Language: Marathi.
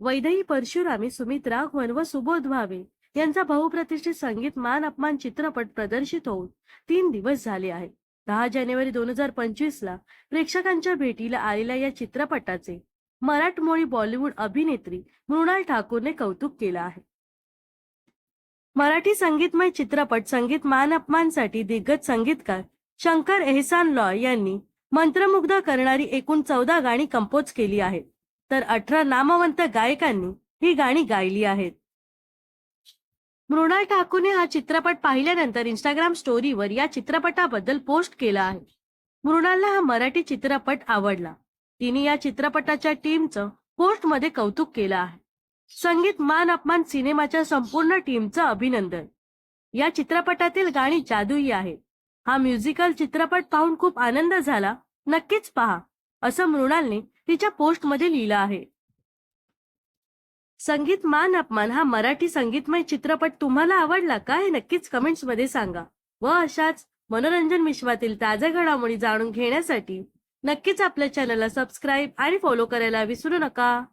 वैदही परशुरामी सुमित राघवन व सुबोध भावे यांचा बहुप्रतिष्ठित संगीत मान अपमान चित्रपट प्रदर्शित होऊन तीन दिवस झाले आहेत. दहा जानेवारी दोन हजार पंचवीस ला प्रेक्षकांच्या भेटीला आलेल्या या चित्रपटाचे मराठमोळी बॉलिवूड अभिनेत्री मृणाल ठाकूरने कौतुक केलं आहे. मराठी संगीतमय चित्रपट संगीत मान अपमानसाठी दिग्गज संगीतकार शंकर एहसान लॉय यांनी मंत्रमुग्ध करणारी एकूण चौदा गाणी कंपोज केली आहेत. तर अठरा नामवंत गायकांनी ही गाणी गायली आहेत. मृणाल ठाकूरने हा चित्रपट पाहिल्यानंतर इंस्टाग्राम स्टोरीवर या चित्रपटाबद्दल पोस्ट केला आहे. मृणालला हा मराठी चित्रपट आवडला. तिने या चित्रपटाच्या टीमचं पोस्टमध्ये कौतुक केलं आहे. संगीत मान अपमान सिनेमाच्या संपूर्ण टीमचं अभिनंदन. या चित्रपटातील गाणी जादुई आहेत. हा म्युझिकल चित्रपट पाहून खूप आनंद झाला. नक्कीच पहा. असं मृणालने तिच्या पोस्टमध्ये लिहिलं आहे. संगीत मान अपमान हा मराठी संगीतमय चित्रपट तुम्हाला आवडला का हे नक्कीच कमेंट्समध्ये सांगा. व अशाच मनोरंजन विश्वातील ताज्या घडामोडी जाणून घेण्यासाठी नक्कीच आपल्या चॅनलला सबस्क्राईब आणि फॉलो करायला विसरू नका.